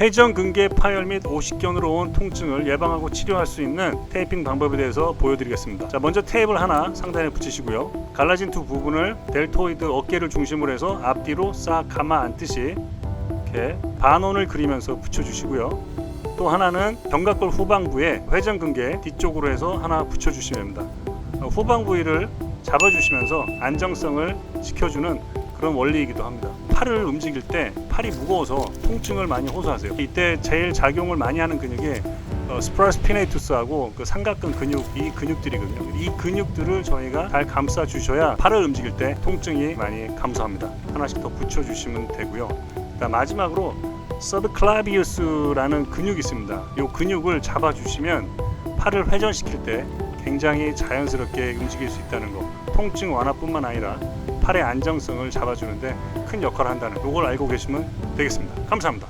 회전 근개 파열 및 오십견으로 온 통증을 예방하고 치료할 수 있는 테이핑 방법에 대해서 보여드리겠습니다. 자, 먼저 테이프를 하나 상단에 붙이시고요. 갈라진 두 부분을 델토이드 어깨를 중심으로 해서 앞뒤로 싹 감아 안듯이 이렇게 반원을 그리면서 붙여주시고요. 또 하나는 견갑골 후방부에 회전 근개 뒤쪽으로 해서 하나 붙여주시면 됩니다. 어, 후방 부위를 잡아주시면서 안정성을 지켜주는 그런 원리이기도 합니다. 팔을 움직일 때 팔이 무거워서 통증을 많이 호소하세요. 이때 제일 작용을 많이 하는 근육이 어, 스프라스 피네이투스하고 그 삼각근 근육 이 근육들이거든요. 이 근육들을 저희가 잘 감싸 주셔야 팔을 움직일 때 통증이 많이 감소합니다. 하나씩 더 붙여 주시면 되고요. 그다음 마지막으로 서브클라비우스라는 근육이 있습니다. 이 근육을 잡아 주시면 팔을 회전시킬 때 굉장히 자연스럽게 움직일 수 있다는 거. 통증 완화뿐만 아니라 팔의 안정성을 잡아주는데 큰 역할을 한다는 이걸 알고 계시면 되겠습니다. 감사합니다.